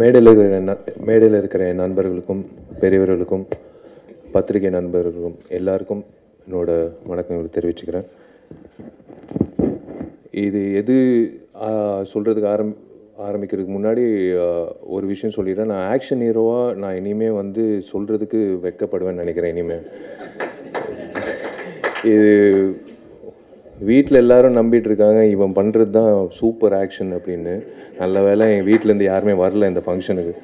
மேடையில் இருக்கிற மேடையில் இருக்கிற என் நண்பர்களுக்கும் பெரியவர்களுக்கும் பத்திரிகை நண்பர்களுக்கும் எல்லாருக்கும் என்னோட வணக்கங்களை தெரிவிச்சுக்கிறேன். இது எது சொல்கிறதுக்கு ஆரம் ஆரம்பிக்கிறதுக்கு முன்னாடி ஒரு விஷயம் சொல்லிடுறேன். நான் ஆக்ஷன் ஹீரோவாக நான் இனிமே வந்து சொல்கிறதுக்கு வெட்கப்படுவேன்னு நினைக்கிறேன் இனிமே. இது வீட்டில் எல்லாரும் நம்பிட்டு இருக்காங்க இவன் பண்ணுறது தான் சூப்பர் ஆக்ஷன் அப்படின்னு. நல்ல வேளை என் வீட்டிலேருந்து யாருமே வரல இந்த ஃபங்க்ஷனுக்கு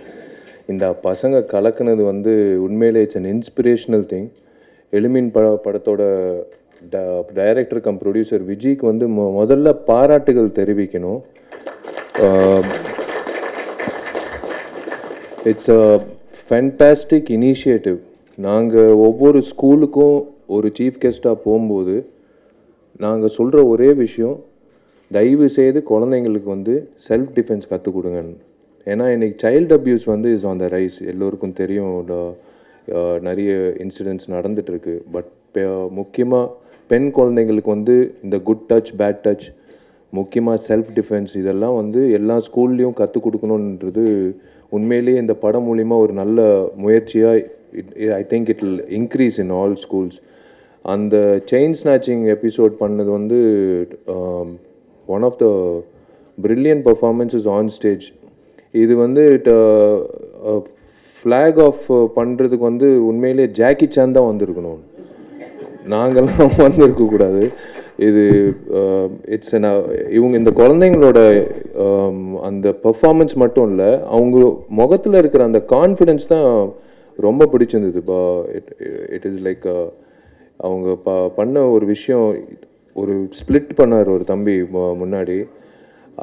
இந்த பசங்க கலக்குனது வந்து உண்மையிலே இட்ஸ் அன் இன்ஸ்பிரேஷனல் திங் எலிமின் பட படத்தோட டைரக்டர் கம் ப்ரொடியூசர் விஜய்க்கு வந்து மொ- முதல்ல பாராட்டுகள் தெரிவிக்கணும். இட்ஸ் அ ஃபென்டாஸ்டிக் இனிஷியேட்டிவ் நாங்கள் ஒவ்வொரு ஸ்கூலுக்கும் ஒரு சீஃப் கெஸ்ட்டாக போகும்போது நாங்கள் சொல்கிற ஒரே விஷயம் தயவு செய்து குழந்தைங்களுக்கு வந்து செல்ஃப் டிஃபென்ஸ் கற்றுக் கொடுங்கன்னு. ஏன்னா இன்றைக்கி சைல்டு அப்யூஸ் வந்து இஸ் ஆன் த ரைஸ் எல்லோருக்கும் தெரியும் நிறைய இன்சிடென்ட்ஸ் நடந்துகிட்ருக்கு பட் முக்கியமாக பெண் குழந்தைங்களுக்கு வந்து இந்த குட் டச் பேட் டச் முக்கியமாக செல்ஃப் டிஃபென்ஸ் இதெல்லாம் வந்து எல்லா ஸ்கூல்லேயும் கற்றுக் கொடுக்கணுன்றது உண்மையிலேயே இந்த படம் மூலிமா ஒரு நல்ல முயற்சியாக it I think it increase in all schools அந்த செயின் ஸ்நாச்சிங் எபிசோட் பண்ணது வந்து one of the brilliant performances on stage இது வந்து ஃப்ளாக் ஆஃப் பண்ணுறதுக்கு வந்து உண்மையிலேயே ஜாக்கி சான் தான் வந்திருக்கணும். நாங்கள்லாம் வந்திருக்கக்கூடாது இது um, இட்ஸ் இவங்க இந்த குழந்தைங்களோட um, அந்த பர்ஃபார்மன்ஸ் மட்டும் இல்லை அவங்க முகத்தில் இருக்கிற அந்த கான்ஃபிடென்ஸ் தான் ரொம்ப பிடிச்சிருந்தது. இட் இட் இஸ் லைக் அவங்க ப பண்ண ஒரு விஷயம் ஒரு ஸ்ப்ளிட் பண்ணார் ஒரு தம்பி முன்னாடி.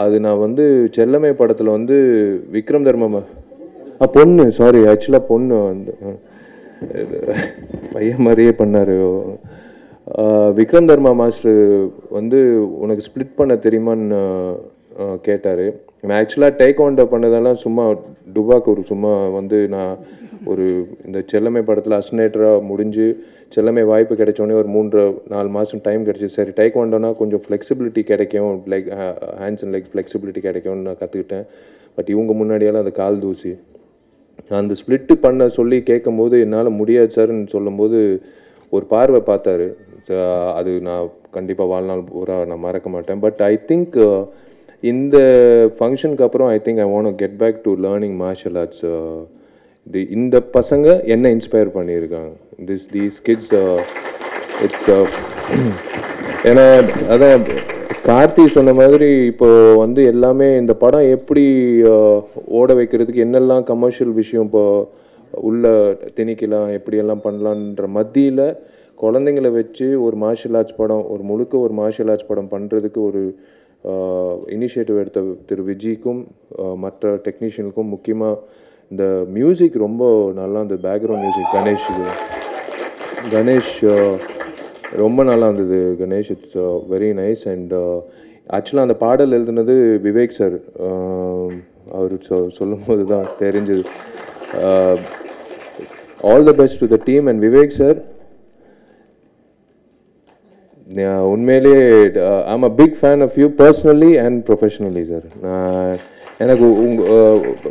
அது நான் வந்து செல்லமை படத்தில் வந்து விக்ரம் தர்ம ஆ பொண்ணு சாரி ஆக்சுவலாக பொண்ணு வந்து பையன் மாதிரியே பண்ணார். விக்ரம் தர்மா மாஸ்டர் வந்து உனக்கு ஸ்ப்ளிட் பண்ண தெரியுமான்னு கேட்டார். நான் ஆக்சுவலாக டேக்வாண்டோ பண்ணதெல்லாம் சும்மா டுபாக்கு ஒரு சும்மா வந்து நான் ஒரு இந்த செல்லமை படத்தில் அஸ்னேட்டராக முடிஞ்சு செல்லமே வாய்ப்பு கிடைச்சோடனே ஒரு மூன்று நாலு மாதம் டைம் கிடைச்சி. சரி டைக்வாண்டோனா கொஞ்சம் ஃப்ளெக்சிபிலிட்டி கிடைக்கும். Like hands and like flexibility கிடைக்கும்னு நான் கற்றுக்கிட்டேன் பட் இவங்க முன்னாடியெல்லாம் அது கால் தூசி. அந்த ஸ்ப்ளிட்டு பண்ண சொல்லி கேட்கும்போது என்னால் முடியாது சார்ன்னு சொல்லும்போது ஒரு பார்வை பார்த்தாரு. அது நான் கண்டிப்பாக வாழ்நாள் பூரா நான் மறக்க மாட்டேன். பட் ஐ திங்க் இந்த ஃபங்க்ஷனுக்கு அப்புறம் I think I want get back to learning martial arts இது இந்த பசங்க என்ன இன்ஸ்பயர் பண்ணியிருக்காங்க. திஸ் தீஸ் கிட்ஸ் இட்ஸ் ஏன்னா அதான் கார்த்தி சொன்ன மாதிரி இப்போ வந்து எல்லாமே இந்த படம் எப்படி ஓட வைக்கிறதுக்கு என்னெல்லாம் கமர்ஷியல் விஷயம் இப்போ உள்ள திணிக்கலாம் எப்படியெல்லாம் பண்ணலான்ற மத்தியில் குழந்தைங்கள வச்சு ஒரு மார்ஷியல் ஆர்ட்ஸ் படம் ஒரு முழுக்க ஒரு மார்ஷியல் ஆர்ட்ஸ் படம் பண்ணுறதுக்கு ஒரு இனிஷியேட்டிவ் எடுத்த திரு விஜய்க்கும் மற்ற டெக்னீஷியனுக்கும் முக்கியமாக இந்த மியூசிக் ரொம்ப நல்லா இந்த பேக்ரவுண்ட் மியூசிக் கணேஷ் இது கணேஷ் ரொம்ப நல்லா இருந்தது Ganesh it's very nice and ஆக்சுவலாக அந்த பாடல் எழுதுனது விவேக் சார் அவர் சொ சொல்லும் போது தான் தெரிஞ்சது. All the best to the team and Vivek sir உண்மையிலே I'm a big fan of you personally and professionally sir நான் எனக்கு உங்க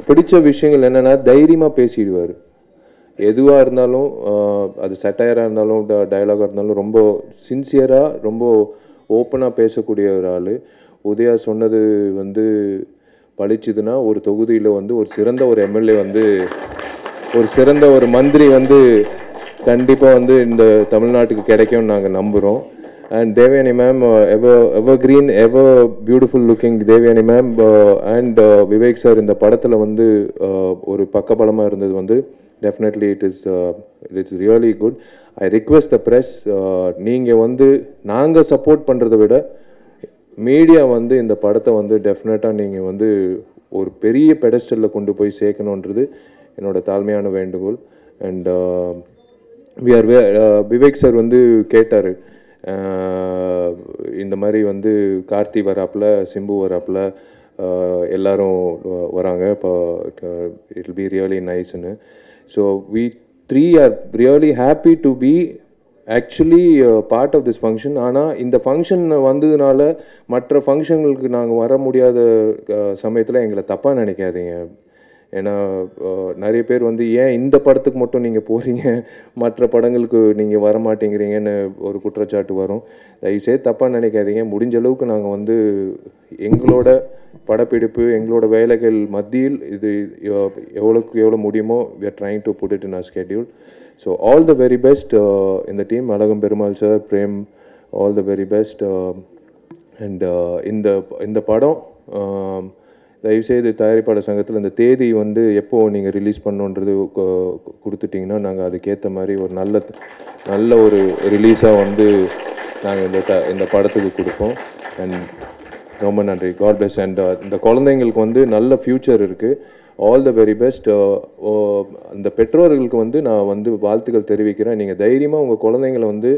பிடிச்ச விஷயங்கள் என்னென்னா தைரியமாக பேசிடுவார். எதுவாக இருந்தாலும் அது சட்டையராக இருந்தாலும் டயலாகாக இருந்தாலும் ரொம்ப சின்சியராக ரொம்ப ஓப்பனாக பேசக்கூடிய ஒரு ஆள். உதயா சொன்னது வந்து பழிச்சுதுன்னா ஒரு தொகுதியில் வந்து ஒரு சிறந்த ஒரு எம்எல்ஏ வந்து ஒரு சிறந்த ஒரு மந்திரி வந்து கண்டிப்பாக வந்து இந்த தமிழ்நாட்டுக்கு கிடைக்கும்னு நாங்கள் நம்புகிறோம் and Devayani ma'am ever evergreen ever beautiful looking Devayani ma'am and Vivek sir இந்த படத்தில் வந்து ஒரு ஒரு பக்கபலமாக இருந்தது வந்து definitely it is it's really good I request the press நீங்கள் வந்து நாங்கள் சப்போர்ட் பண்ணுறதை விட மீடியா வந்து இந்த படத்தை வந்து டெஃபினட்டாக நீங்கள் வந்து ஒரு பெரிய பெடஸ்டலில் கொண்டு போய் சேர்க்கணுன்றது என்னோட தாழ்மையான வேண்டுகோள். And we are Vivek sir வந்து கேட்டார். Uh, இந்த மாதிரி வந்து கார்த்தி வராப்புல சிம்பு வராப்பில் எல்லோரும் uh, எல்லாரும் uh, வராங்க. இப்போ it be really நைஸ்னு so we three are really happy to be actually part of this function ஆனால் இந்த ஃபங்க்ஷன் வந்ததுனால மற்ற ஃபங்க்ஷன்களுக்கு நாங்கள் வர முடியாத uh, சமயத்தில் எங்களை தப்பாக நினைக்காதீங்க. ஏன்னா நிறைய பேர் வந்து ஏன் இந்த படத்துக்கு மட்டும் நீங்கள் போகிறீங்க மற்ற படங்களுக்கு நீங்கள் வர மாட்டேங்கிறீங்கன்னு ஒரு குற்றச்சாட்டு வரும். தயவுசெய்து தப்பாக நினைக்காதீங்க. முடிஞ்ச அளவுக்கு நாங்கள் வந்து எங்களோட படப்பிடிப்பு எங்களோட வேலைகள் மத்தியில் இது எவ்வளோக்கு எவ்வளோ முடியுமோ we are trying to put it in our schedule so all the very best இந்த team Azhagam Perumal sir Prem all the very best and இந்த இந்த படம் um, தயவுசெய்து தயாரிப்பாளர் சங்கத்தில் இந்த தேதி வந்து எப்போது நீங்கள் ரிலீஸ் பண்ணுன்றது கொ- கொடுத்துட்டிங்கன்னா நாங்கள் அதுக்கேற்ற மாதிரி ஒரு நல்ல நல்ல ஒரு ரிலீஸாக வந்து நாங்கள் இந்த த இந்த படத்துக்கு கொடுப்போம். அண்ட் ரொம்ப நன்றி. காட் பிளஸ் அண்ட் இந்த குழந்தைங்களுக்கு வந்து நல்ல ஃப்யூச்சர் இருக்குது ஆல் த வெரி பெஸ்ட் அந்த பெற்றோர்களுக்கு வந்து நான் வந்து வாழ்த்துக்கள் தெரிவிக்கிறேன். நீங்கள் தைரியமாக உங்கள் குழந்தைங்களை வந்து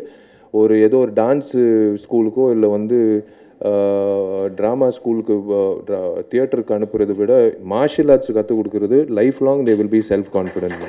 ஒரு ஏதோ ஒரு டான்ஸு ஸ்கூலுக்கோ இல்லை வந்து ட்ராமா ஸ்கூலுக்கு தியேட்டருக்கு அனுப்புறதை விட மார்ஷியல் ஆர்ட்ஸ் கற்றுக் கொடுக்குறது lifelong they will be self confident